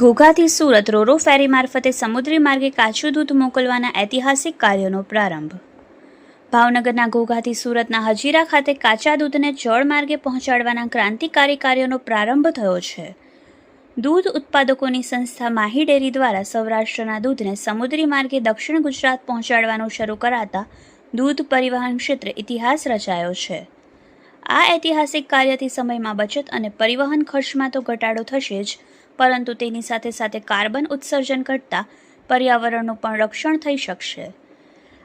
ઘોઘાથી સુરત રોરો ફેરી મારફતે સમુદ્રી માર્ગે કાચું દૂધ મોકલવાના ઐતિહાસિક કાર્યનો પ્રારંભ. ભાવનગરના ઘોઘાથી સુરતના હજીરા ખાતે કાચા દૂધને જળ માર્ગે પહોંચાડવાના ક્રાંતિકારી કાર્યનો પ્રારંભ થયો છે. દૂધ ઉત્પાદકોની સંસ્થા માહી ડેરી દ્વારા સૌરાષ્ટ્રના દૂધને સમુદ્રી માર્ગે દક્ષિણ ગુજરાત પહોંચાડવાનું શરૂ કરાતા દૂધ પરિવહન ક્ષેત્રે ઇતિહાસ રચાયો છે. આ ઐતિહાસિક કાર્યથી સમયમાં બચત અને પરિવહન ખર્ચમાં તો ઘટાડો થશે જ પરંતુ તેની સાથે સાથે કાર્બન ઉત્સર્જન ઘટતા પર્યાવરણનું પણ રક્ષણ થઈ શકશે.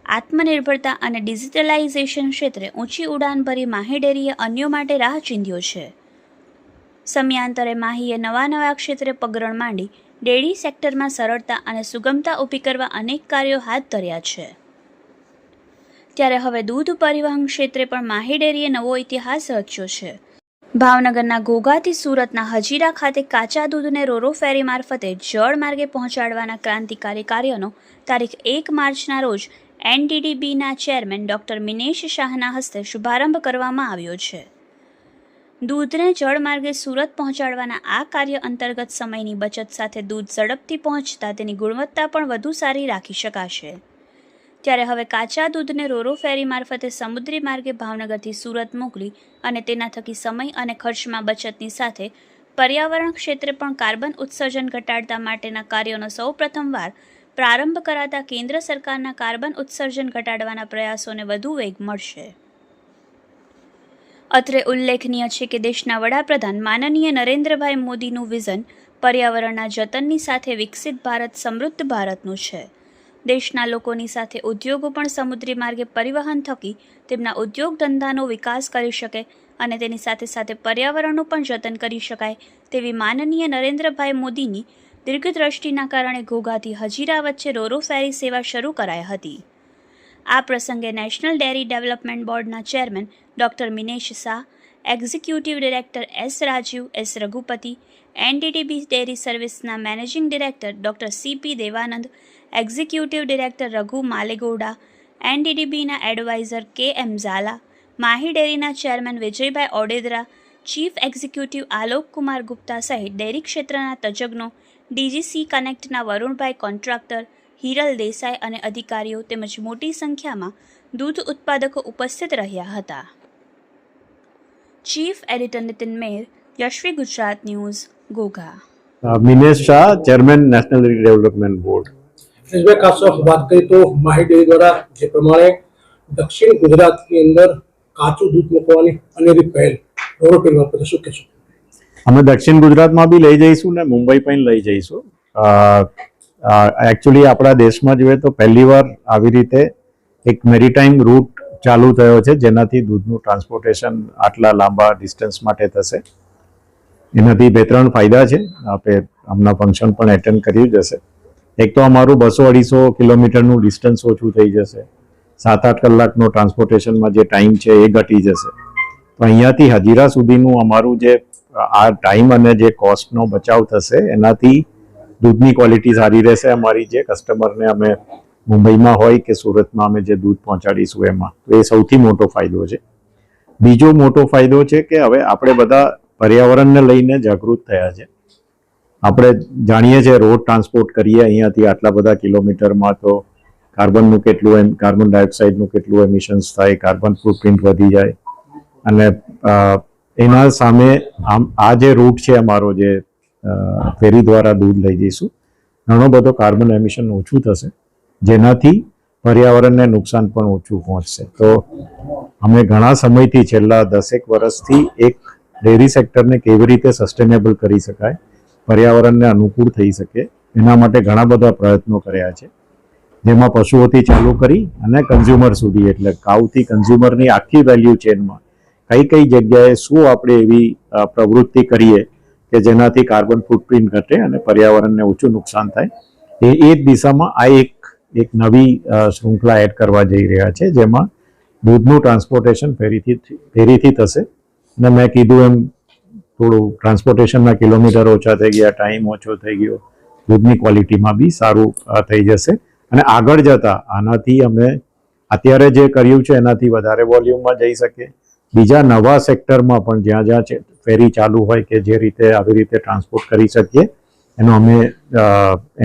આત્મનિર્ભરતા અને ડિજિટલાઇઝેશન ક્ષેત્રે ઊંચી ઉડાન ભરી માહી ડેરીએ અન્યો માટે રાહ ચીંધ્યો છે. સમયાંતરે માહીએ નવા નવા ક્ષેત્રે પગરણ માંડી ડેરી સેક્ટરમાં સરળતા અને સુગમતા ઊભી કરવા અનેક કાર્યો હાથ ધર્યા છે. ત્યારે હવે દૂધ પરિવહન ક્ષેત્રે પણ માહી ડેરીએ નવો ઇતિહાસ રચ્યો છે. ભાવનગરના ઘોઘાથી સુરતના હજીરા ખાતે કાચા દૂધને રોરો ફેરી મારફતે જળ માર્ગે પહોંચાડવાના ક્રાંતિકારી કાર્યનો તારીખ એક માર્ચના રોજ એનડીડીબીના ચેરમેન ડોક્ટર મિનેશ શાહના હસ્તે શુભારંભ કરવામાં આવ્યો છે. દૂધને જળ માર્ગે સુરત પહોંચાડવાના આ કાર્ય અંતર્ગત સમયની બચત સાથે દૂધ ઝડપથી પહોંચતા તેની ગુણવત્તા પણ વધુ સારી રાખી શકાશે. ત્યારે હવે કાચા દૂધને રોરો ફેરી મારફતે સમુદ્રી માર્ગે ભાવનગરથી સુરત મોકલી અને તેના થકી સમય અને ખર્ચમાં બચતની સાથે પર્યાવરણ ક્ષેત્રે પણ કાર્બન ઉત્સર્જન ઘટાડતા માટેના કાર્યોનો સૌ પ્રથમવાર પ્રારંભ કરાતા કેન્દ્ર સરકારના કાર્બન ઉત્સર્જન ઘટાડવાના પ્રયાસોને વધુ વેગ મળશે. અત્રે ઉલ્લેખનીય છે કે દેશના વડાપ્રધાન માનનીય નરેન્દ્રભાઈ મોદીનું વિઝન પર્યાવરણના જતનની સાથે વિકસિત ભારત સમૃદ્ધ ભારતનું છે. દેશના લોકોની સાથે ઉદ્યોગો પણ સમુદ્રી માર્ગે પરિવહન થકી તેમના ઉદ્યોગ ધંધાનો વિકાસ કરી શકે અને તેની સાથે સાથે પર્યાવરણનું પણ જતન કરી શકાય તેવી માનનીય નરેન્દ્રભાઈ મોદીની દીર્ઘદ્રષ્ટિના કારણે ઘોઘાથી હજીરા વચ્ચે રોરો ફેરી સેવા શરૂ કરાઈ હતી. આ પ્રસંગે નેશનલ ડેરી ડેવલપમેન્ટ બોર્ડના chairman doctor Minesh Shah executive director S Rajiv S Raghupati NDDB dairy સર્વિસના managing director doctor C P Devanand executive director Raghu Malegoda એનડીડીબીના adviser K M Zala Mahi ડેરીના chairman Vijaybhai Odedara chief executive Alok Kumar Gupta સહિત dairy ક્ષેત્રના તજજ્ઞો DGC કનેક્ટના Varunbhai contractor Hiral Desai અને અધિકારીઓ તેમજ મોટી સંખ્યામાં દૂધ ઉત્પાદકો ઉપસ્થિત રહ્યા હતા. Chief editor Nitin Mer Yashvi Gujarat news Ghogha Minesh Shah chairman national development board. ફિઝબેક ખાસ વાત કરીએ તો માહિતી દ્વારા જે પ્રમાણે દક્ષિણ ગુજરાતની અંદર કાચું દૂધ મૂકવાની અનેરી પહેલ રોરોપેલ બાબતે શું કહેશો અમે દક્ષિણ ગુજરાતમાં બી લઈ જઈશું ને મુંબઈ પણ લઈ જઈશું. એકચ્યુઅલી આપણા દેશમાં જોઈએ તો પહેલી વાર આવી રીતે એક મેરીટાઈમ રૂટ ચાલુ થયો છે, જેનાથી દૂધનું ટ્રાન્સપોર્ટેશન આટલા લાંબા ડિસ્ટન્સ માટે થશે. એનાથી બે ત્રણ ફાયદા છે. આપણે હમણાં ફંક્શન પણ એટેન્ડ કર્યું જ હશે. એક તો અમારું બસો અઢીસો કિલોમીટરનું ડિસ્ટન્સ ઓછું થઈ જશે. સાત આઠ કલાકનો ટ્રાન્સપોર્ટેશનમાં જે ટાઈમ છે એ ઘટી જશે. તો અહીંયાથી હજીરા સુધીનું અમારું જે, આ ટાઈમ અને જે કોસ્ટનો બચાવ થશે, એનાથી દૂધની ક્વોલિટી સારી રહેશે. અમારી જે કસ્ટમરને અમે મુંબઈમાં હોય કે સુરતમાં અમે જે દૂધ પહોંચાડીશું એમાં, તો એ સૌથી મોટો ફાયદો છે. બીજો મોટો ફાયદો છે કે હવે આપણે બધા પર્યાવરણને લઈને જાગૃત થયા છે. આપણે જાણીએ છીએ રોડ ટ્રાન્સપોર્ટ કરીએ અહીંયાથી આટલા બધા કિલોમીટરમાં તો કાર્બનનું કેટલું એમ, કાર્બન ડાયોક્સાઇડનું કેટલું એમિશન્સ થાય, કાર્બન ફૂટપ્રિન્ટ વધી જાય. અને એના સામે આમ, આ જે રૂટ છે અમારો જે ફેરી દ્વારા દૂધ લઈ જઈશું, ઘણો બધો કાર્બન એમિશન ઓછું થશે. જેનાથી પર્યાવરણને નુકસાન પણ ઓછું પહોંચશે. તો અમે ઘણા સમયથી છેલ્લા દસેક વર્ષથી એક ડેરી સેક્ટરને કેવી રીતે સસ્ટેનેબલ કરી શકાય, પર્યાવરણને અનુકૂળ થઈ શકે, એના માટે ઘણા બધા પ્રયત્નો કર્યા છે. જેમાં પશુઓથી ચાલુ કરી અને કન્ઝ્યુમર સુધી, એટલે કાઉથી કન્ઝ્યુમરની આખી વેલ્યુ ચેનમાં કઈ કઈ જગ્યાએ શું આપણે એવી પ્રવૃત્તિ કરીએ કે જેનાથી કાર્બન ફૂટપ્રિન્ટ ઘટે અને પર્યાવરણને ઓછું નુકસાન થાય, એ એ દિશામાં આ એક એક નવી શૃંખલા એડ કરવા જઈ રહ્યા છે, જેમાં દૂધનું ટ્રાન્સપોર્ટેશન ફેરીથી ફેરીથી થશે. અને મેં કીધું એમ, થોડું ટ્રાન્સપોર્ટેશનના કિલોમીટર ઓછા થઈ ગયા, ટાઈમ ઓછો થઈ ગયો, દૂધની ક્વોલિટીમાં બી સારું થઈ જશે. અને આગળ જતા આનાથી અમે અત્યારે જે કર્યું છે, એનાથી વધારે વોલ્યુમમાં જઈ શકીએ. બીજા નવા સેક્ટરમાં પણ જ્યાં જ્યાં ફેરી ચાલુ હોય કે જે રીતે આવી રીતે ટ્રાન્સપોર્ટ કરી શકીએ, એનો અમે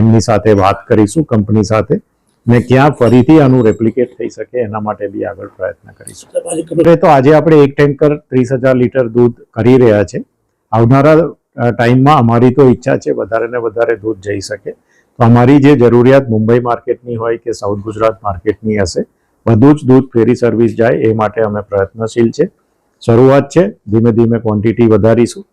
એમની સાથે વાત કરીશું, કંપની સાથે. ને ક્યાં ફરીથી આનું રેપ્લિકેટ થઈ શકે એના માટે બી આગળ પ્રયત્ન કરીશું. તો આજે આપણે એક ટેન્કર ત્રીસ હજાર લીટર દૂધ કરી રહ્યા છે. આવનારા ટાઈમમાં અમારી તો ઈચ્છા છે વધારે ને વધારે દૂધ જઈ શકે. તો અમારી જે જરૂરિયાત મુંબઈ માર્કેટની હોય કે સાઉથ ગુજરાત માર્કેટની હશે બધું જ દૂધ ફેરી સર્વિસ જાય એ માટે અમે પ્રયત્નશીલ છે. શરૂઆત છે ધીમે ધીમે ક્વોન્ટિટી વધારીશું.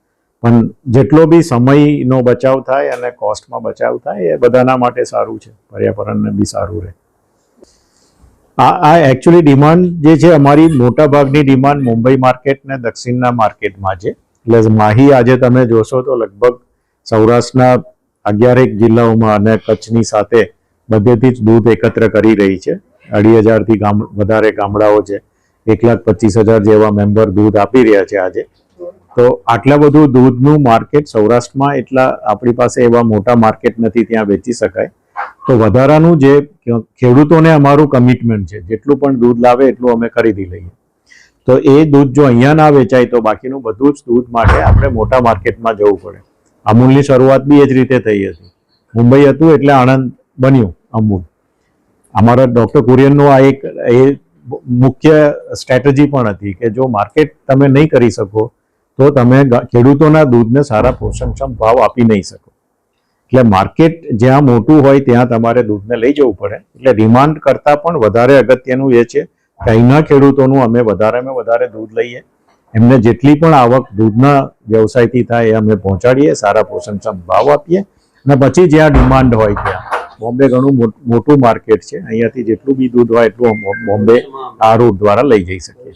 પણ જેટલો બી સમયનો બચાવ થાય અને કોસ્ટમાં બચાવ થાય, એ બધાના માટે સારું છે. પર્યાવરણને બી સારું રહે. આ આ એકચ્યુઅલી ડિમાન્ડ જે છે, અમારી મોટા ભાગની ડિમાન્ડ મુંબઈ માર્કેટ ને દક્ષિણના માર્કેટમાં છે. એટલે માહી આજે તમે જોશો તો લગભગ સૌરાષ્ટ્રના અગિયારેક જિલ્લાઓમાં અને કચ્છની સાથે બધેથી જ દૂધ એકત્ર કરી રહી છે. અઢી હજારથી ગામ, વધારે ગામડાઓ છે. એક લાખ પચીસ હજાર જેવા મેમ્બર દૂધ આપી રહ્યા છે આજે. તો આટલા બધું દૂધનું માર્કેટ સૌરાષ્ટ્રમાં એટલા આપણી પાસે એવા મોટા માર્કેટ નથી ત્યાં વેચી શકાય. તો વધારાનું જે ખેડૂતોને અમારું કમિટમેન્ટ છે, જેટલું પણ દૂધ લાવે એટલું અમે ખરીદી લઈએ. તો એ દૂધ જો અહીંયા ના વેચાય તો બાકીનું બધું જ દૂધ માટે આપણે મોટા માર્કેટમાં જવું પડે. અમૂલની શરૂઆત બી એ જ રીતે થઈ હતી. મુંબઈ હતું એટલે આણંદ બન્યું અમૂલ. અમારા ડૉક્ટર કુરિયનનું આ એક એ મુખ્ય સ્ટ્રેટેજી પણ હતી કે જો માર્કેટ તમે નહીં કરી શકો તો તમે ખેડૂતોના દૂધને સારા પોષણક્ષમ ભાવ આપી નહીં શકો. એટલે માર્કેટ જ્યાં મોટું હોય ત્યાં તમારે દૂધને લઈ જવું પડે. એટલે ડિમાન્ડ કરતાં પણ વધારે અગત્યનું એ છે કે અહીંના ખેડૂતોનું અમે વધારેમાં વધારે દૂધ લઈએ. એમને જેટલી પણ આવક દૂધના વ્યવસાયથી થાય એ અમે પહોંચાડીએ, સારા પોષણક્ષમ ભાવ આપીએ. અને પછી જ્યાં ડિમાન્ડ હોય ત્યાં. બોમ્બે ઘણું મોટું માર્કેટ છે. અહીંયાથી જેટલું બી દૂધ હોય એટલું બોમ્બે, આ રૂટ દ્વારા લઈ જઈ શકીએ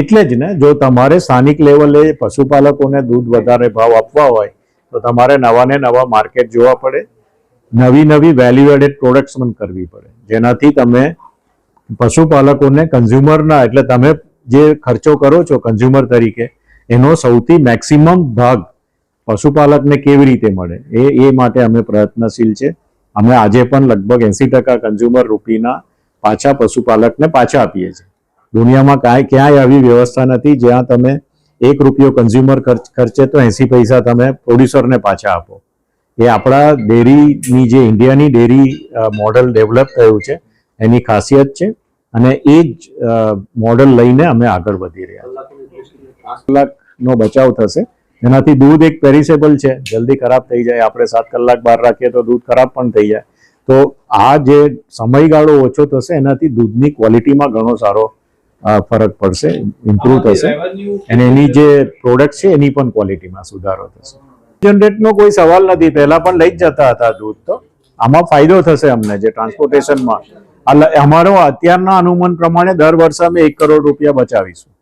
એટલે જ ને. જો તમારે સ્થાનિક લેવલે પશુપાલકોને દૂધ વધારે ભાવ આપવા હોય, તો તમારે નવા ને નવા માર્કેટ જોવા પડે. નવી નવી વેલ્યુ એડેડ પ્રોડક્ટ્સ પણ કરવી પડે. જેનાથી તમે પશુપાલકોને કન્ઝ્યુમરના એટલે તમે જે ખર્ચો કરો છો કન્ઝ્યુમર તરીકે, એનો સૌથી મેક્સિમમ ભાગ પશુપાલકને કેવી રીતે મળે? એ એ માટે અમે પ્રયત્નશીલ છે. અમે આજે પણ લગભગ એંસી ટકા કન્ઝ્યુમર રૂપીના પાછા પશુપાલકને પાછા આપીએ છીએ. દુનિયામાં કાંઈ ક્યાંય આવી વ્યવસ્થા નથી, જ્યાં તમે એક રૂપિયો કન્ઝ્યુમર ખર્ચ ખર્ચે તો એંસી પૈસા તમે પ્રોડ્યુસરને પાછા આપો. એ આપણા ડેરીની જે ઇન્ડિયાની ડેરી મોડલ ડેવલપ થયું છે, એની ખાસિયત છે અને એ જ મોડલ લઈને અમે આગળ વધી રહ્યા પાંચ કલાકનો બચાવ થશે. એનાથી દૂધ એક પેરિસેબલ છે. જલ્દી ખરાબ થઈ જાય. આપણે સાત કલાક બહાર રાખીએ તો દૂધ ખરાબ પણ થઈ જાય. તો આ જે સમયગાળો ઓછો થશે, એનાથી દૂધની ક્વોલિટીમાં ઘણો સારો ફરક પડશે ઇમ્પ્રૂવ થશે. અને એની જે પ્રોડક્ટ છે એની પણ ક્વોલિટીમાં સુધારો થશે. જનરેટનો કોઈ સવાલ નથી. પહેલા પણ લઈ જ જતા હતા દૂધ તો. આમાં ફાયદો થશે અમને જે ટ્રાન્સપોર્ટેશનમાં અમારો અત્યારના અનુમાન પ્રમાણે દર વર્ષે અમે એક કરોડ રૂપિયા બચાવીશું.